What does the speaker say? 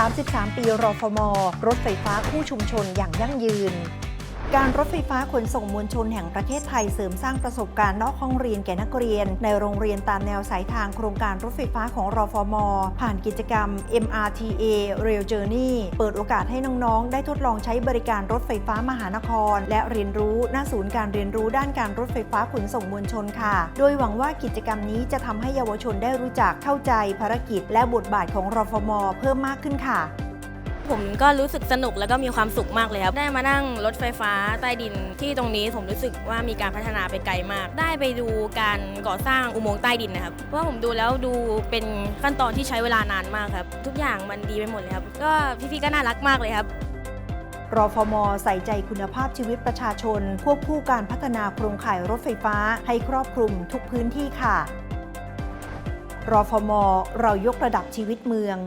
33 ปีรอฟมรถไฟฟ้าคู่ชุมชนอย่างยั่งยืน การรถไฟฟ้าขนส่งมวลชนแห่งประเทศไทยเสริมสร้างประสบการณ์นอกห้องเรียนแก่นักเรียน ในโรงเรียนตามแนวสายทางโครงการรถไฟฟ้าของรอฟม ผ่านกิจกรรม MRTA Rail Journey เปิดโอกาสให้น้องๆ ได้ทดลองใช้บริการรถไฟฟ้ามหานคร และเรียนรู้ณศูนย์การเรียนรู้ด้านการรถไฟฟ้าขนส่งมวลชนค่ะ โดยหวังว่ากิจกรรมนี้จะทำให้เยาวชนได้รู้จักเข้าใจภารกิจ และบทบาทของรฟม เพิ่มมากขึ้นค่ะ ผมก็รู้สึกสนุกแล้วก็มีความสุขมากเลยครับ ได้มานั่งรถไฟฟ้าใต้ดินที่ตรงนี้ผมรู้สึกว่ามีการพัฒนาไปไกลมาก ได้ไปดูการก่อสร้างอุโมงค์ใต้ดินนะครับ เพราะผมดูแล้วดูเป็นขั้นตอนที่ใช้เวลานานมากครับ ทุกอย่างมันดีไปหมดเลยครับ ก็พี่ๆก็น่ารักมากเลยครับรฟม ใส่ใจคุณภาพชีวิตประชาชน ควบคู่การพัฒนาโครงข่ายรถไฟฟ้าให้ครอบคลุมทุกพื้นที่ค่ะรฟม เรายกระดับชีวิตเมือง